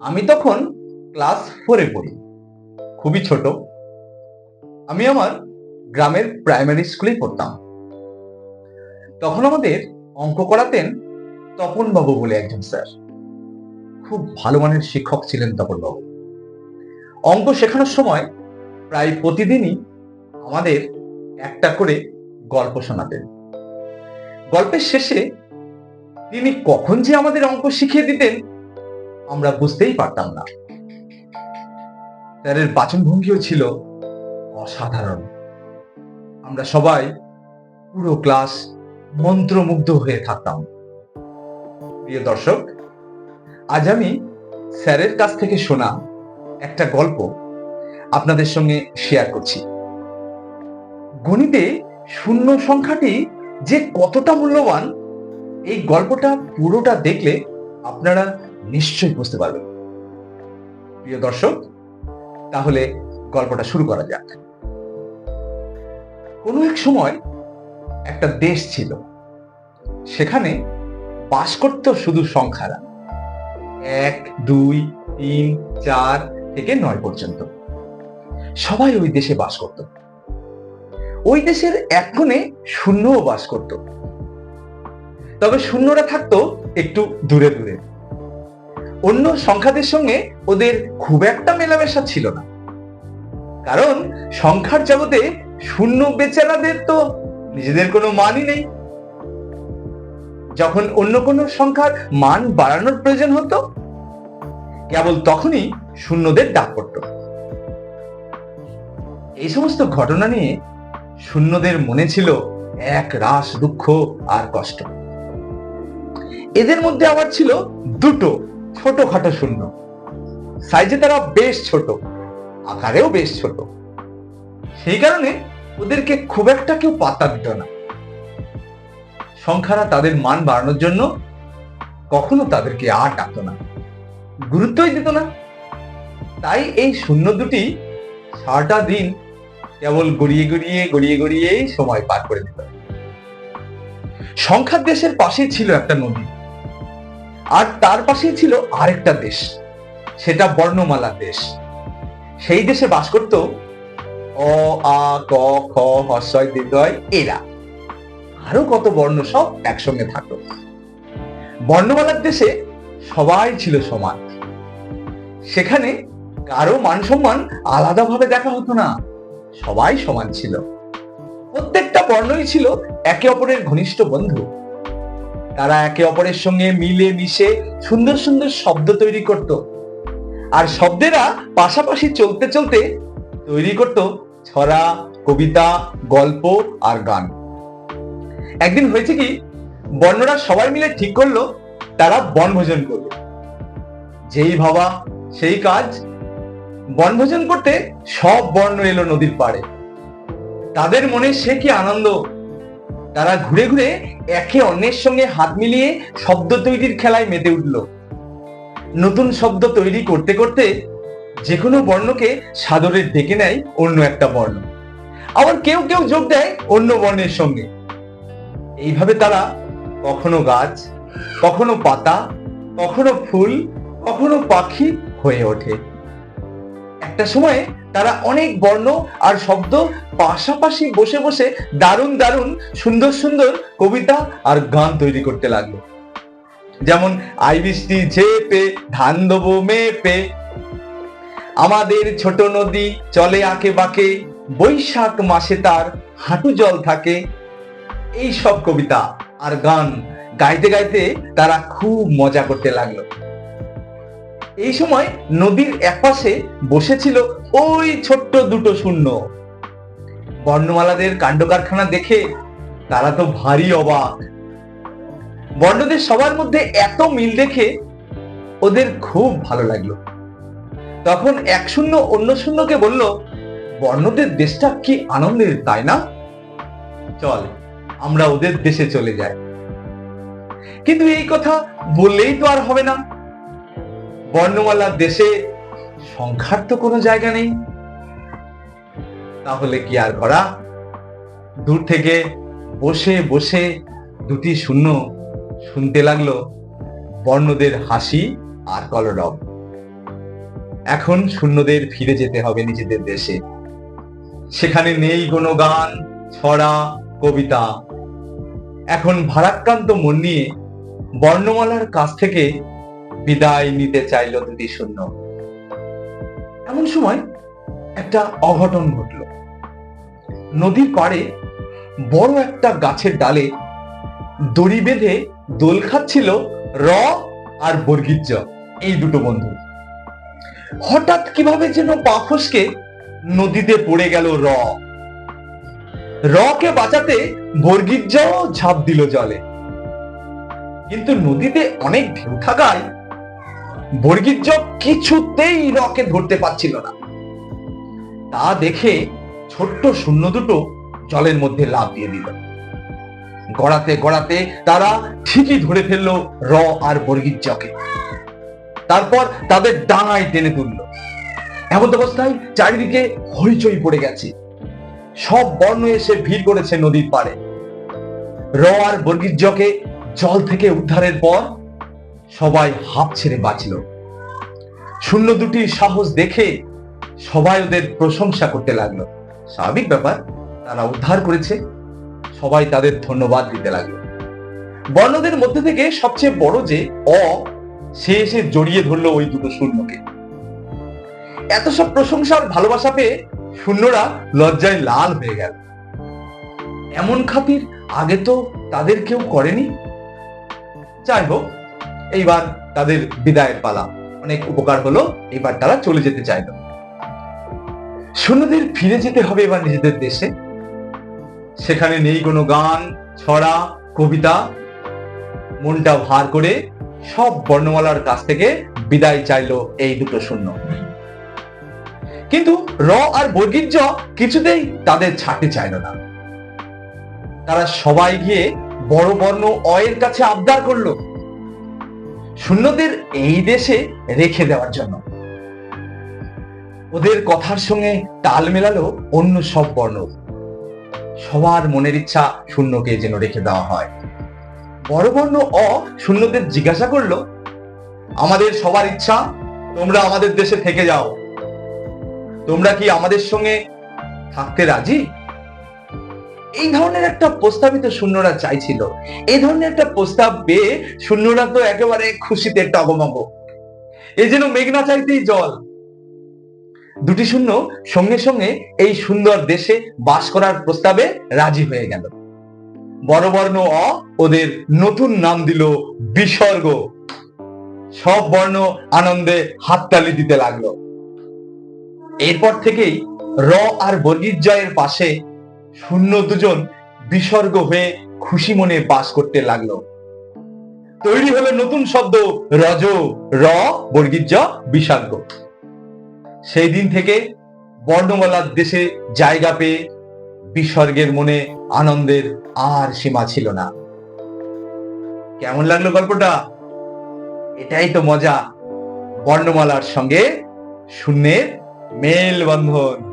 আমি তখন ক্লাস ফোরে পড়ি। খুবই ছোট। আমি আমার গ্রামের প্রাইমারি স্কুলেই পড়তাম। তখন আমাদের অঙ্ক করাতেন তপন বাবু বলে একজন স্যার। খুব ভালো মানের শিক্ষক ছিলেন তপন বাবু অঙ্ক শেখানোর সময় প্রায় প্রতিদিনই আমাদের একটা করে গল্প শোনাতেন। গল্পের শেষে তিনি কখন যে আমাদের অঙ্ক শিখিয়ে দিতেন আমরা বুঝতেই পারতাম না। স্যারের বাচনভঙ্গিও ছিল অসাধারণ। আমরা সবাই পুরো ক্লাস মন্ত্রমুগ্ধ হয়ে থাকতাম। প্রিয় দর্শক, আজ আমি স্যারের কাছ থেকে শোনা একটা গল্প আপনাদের সঙ্গে শেয়ার করছি। গণিতে শূন্য সংখ্যাটি যে কতটা মূল্যবান, এই গল্পটা পুরোটা দেখলে আপনারা নিশ্চয়ই বুঝতে পারবেন। প্রিয় দর্শক, তাহলে গল্পটা শুরু করা যাক। কোনো এক সময় একটা দেশ ছিল, সেখানে বাস করত শুধু সংখ্যারা। এক, দুই, তিন, চার থেকে নয় পর্যন্ত। সবাই ওই দেশে বাস করত। ওই দেশের এক কোণে শূন্যও বাস করত। তবে শূন্যরা থাকতো একটু দূরে দূরে। অন্য সংখ্যাদের সঙ্গে ওদের খুব একটা মেলামেশা ছিল না। কারণ সংখ্যার জগতে শূন্য বেচারাদের তো নিজেদের কোনো মানই নেই। যখন অন্য কোনো সংখ্যার মান বাড়ানোর প্রয়োজন হতো, কেবল তখনই শূন্যদের ডাক পড়ত। এই সমস্ত ঘটনা নিয়ে শূন্যদের মনে ছিল এক রাস দুঃখ আর কষ্ট। এদের মধ্যে আবার ছিল দুটো ছোটখাটো শূন্য। সাইজে তারা বেশ ছোট, আকারেও বেশ ছোট। সেই কারণে ওদেরকে খুব একটা কেউ পাত্তা দিত না। সংখ্যারা তাদের মান বাড়ানোর জন্য কখনো তাদেরকে আর ডাকতো না, গুরুত্বই দিত না। তাই এই শূন্য দুটি সারাটা দিন কেবল গড়িয়ে গড়িয়ে গড়িয়ে গড়িয়েই সময় পার করে দিত। সংখ্যার দেশের পাশেই ছিল একটা নদী। আর তার পাশেই ছিল আরেকটা দেশ, সেটা বর্ণমালা দেশ। সেই দেশে বাস করত অ, আ, ক, খ হস্যয় দীর্ঘয় এরা। আরও কত বর্ণ সব একসঙ্গে থাকতো। বর্ণমালার দেশে সবাই ছিল সমান। সেখানে কারও মান সম্মান আলাদাভাবে দেখা হতো না। সবাই সমান ছিল। প্রত্যেকটা বর্ণই ছিল একে অপরের ঘনিষ্ঠ বন্ধু। তারা একে অপরের সঙ্গে মিলে মিশে সুন্দর সুন্দর শব্দ তৈরি করত। আর শব্দেরা পাশাপাশি চলতে চলতে তৈরি করত ছড়া, কবিতা, গল্প আর গান। একদিন হয়েছে কি, বর্ণরা সবাই মিলে ঠিক করল, তারা বনভোজন করবে। যেই ভাবা, সেই কাজ। বনভোজন করতে সব বর্ণ এলো নদীর পাড়ে। তাদের মনে সে কি আনন্দ তারা ঘুরে ঘুরে একে অন্যের সঙ্গে হাত মিলিয়ে শব্দ তৈরির খেলায় মেতে উঠল। নতুন শব্দ তৈরি করতে করতে যে কোনো বর্ণকে সাদরে ডেকে নেয় অন্য একটা বর্ণ। আবার কেউ কেউ যোগ দেয় অন্য বর্ণের সঙ্গে। এইভাবে তারা কখনো গাছ, কখনো পাতা, কখনো ফুল, কখনো পাখি হয়ে ওঠে। একটা সময়ে তারা অনেক বর্ণ আর শব্দ পাশাপাশি বসে বসে দারুণ দারুণ সুন্দর সুন্দর কবিতা আর গান তৈরি করতে লাগল। যেমন, আই বৃষ্টি ঝেপে, ধান দেবো মেপে, আমাদের ছোট নদী চলে আঁকে বাঁকে, বৈশাখ মাসে তার হাঁটু জল থাকে। এই সব কবিতা আর গান গাইতে গাইতে তারা খুব মজা করতে লাগল। এই সময় নদীর একপাশে বসেছিল ওই ছোট্ট দুটো শূন্য। বর্ণমালাদের কাণ্ড কারখানা দেখে তারা তো ভারী অবাক। বর্ণদের সবার মধ্যে এত মিল দেখে ওদের খুব ভালো লাগল। তখন এক শূন্য অন্য শূন্যকে বলল, বর্ণদের দেশটা কি আনন্দের, তাই না? চল, আমরা ওদের দেশে চলে যাই। কিন্তু এই কথা বললেই তো আর হবে না। বর্ণমালার দেশে সংখ্যার তো কোনো জায়গা নেই। তাহলে কি আর করা? দূর থেকে বসে বসে দুটি শূন্য শুনতে লাগল বর্ণদের হাসি আর কলরব। এখন শূন্যদের ফিরে যেতে হবে নিজেদের দেশে। সেখানে নেই কোনো গান, ছড়া, কবিতা। এখন ভারাক্রান্ত মন নিয়ে বর্ণমালার কাছ থেকে বিদায় নিতে চাইল দুটি শূন্য। এমন সময় একটা অঘটন ঘটল। নদীর পাড়ে বড় একটা গাছের ডালে দড়ি বেঁধে দোল খাচ্ছিল র আর বর্গিজ্জ এই দুটো বন্ধু। হঠাৎ কীভাবে যেন পা ফসকে নদীতে পড়ে গেল র। রকে বাঁচাতে বর্গিজ্জ ঝাঁপ দিল জলে। কিন্তু নদীতে অনেক ঢেউ থাকায় বর্গিজ্জ কিছুতেই রকে ধরতে পারছিল না। তা দেখে ছোট্ট শূন্য দুটো জলের মধ্যে লাভ দিয়ে দিল। গড়াতে গড়াতে তারা ঠিকই ধরে ফেলল র আর বর্গিজ্জকে তারপর তাদের ডাঙায় টেনে তুললো। এমন অবস্থায় চারিদিকে হইচই পড়ে গেছে। সব বর্ণ এসে ভিড় করেছে নদীর পাড়ে। র আর বর্গিজ্জকে জল থেকে উদ্ধারের পর সবাই হাঁপ ছেড়ে বাঁচল। শূন্য দুটি সাহস দেখে সবাই ওদের প্রশংসা করতে লাগল। স্বাভাবিক ব্যাপার, তারা উদ্ধার করেছে। সবাই তাদের ধন্যবাদ দিতে লাগল। বর্ণদের মধ্যে থেকে সবচেয়ে বড় যে অ, সে এসে জড়িয়ে ধরলো ওই দুটো শূন্যকে। এত সব প্রশংসার ভালোবাসা পেয়ে শূন্যরা লজ্জায় লাল হয়ে গেল। এমন খাতির আগে তো তাদের কেউ করেনি। যাই হোক এইবার তাদের বিদায়ের পালা। অনেক উপকার হলো এবার তারা চলে যেতে চাইল। শূন্যদের ফিরে যেতে হবে এবার নিজেদের দেশে। সেখানে নেই কোনো গান, ছড়া, কবিতা। মনটা ভার করে সব বর্ণমালার কাছ থেকে বিদায় চাইলো এই দুটো শূন্য কিন্তু র আর বর্গীর্য কিছুতেই তাদের ছাড়তে চাইল না। তারা সবাই গিয়ে বড় বর্ণ অয়ের কাছে আবদার করল। শূন্যদের এই দেশে রেখে দেওয়ার জন্য। ওদের কথার সঙ্গে তাল মেলালো অন্য সব বর্ণ। সবার মনের ইচ্ছা শূন্যকে যেন রেখে দেওয়া হয়। বড় বর্ণ অ শূন্যদের জিজ্ঞাসা করল, আমাদের সবার ইচ্ছা, তোমরা আমাদের দেশে থেকে যাও। তোমরা কি আমাদের সঙ্গে থাকতে রাজি? এই ধরনের একটা প্রস্তাবিত শূন্যরা চাইছিল। এই ধরনের একটা প্রস্তাব পেয়ে শূন্যরা তো একেবারে খুশিতে টগমগ এই যেন মেঘনা চাইতেই জল। দুটি শূন্য সঙ্গে সঙ্গে এই সুন্দর দেশে বাস করার প্রস্তাবে রাজি হয়ে গেল। বড় বর্ণ অ ওদের নতুন নাম দিল বিসর্গ। সব বর্ণ আনন্দে হাততালি দিতে লাগল। এরপর থেকেই র আর বর্গীর্জয়ের পাশে শূন্য দুজন বিসর্গ হয়ে খুশি মনে বাস করতে লাগল। তৈরি হলো নতুন শব্দ, রজ, র, বর্গীর্য বিসর্গ সেই দিন থেকে বর্ণমালার দেশে জায়গা পেয়ে বিসর্গের মনে আনন্দের আর সীমা ছিল না। কেমন লাগল গল্পটা? এটাই তো মজা। বর্ণমালার সঙ্গে শূন্যের মেল বন্ধন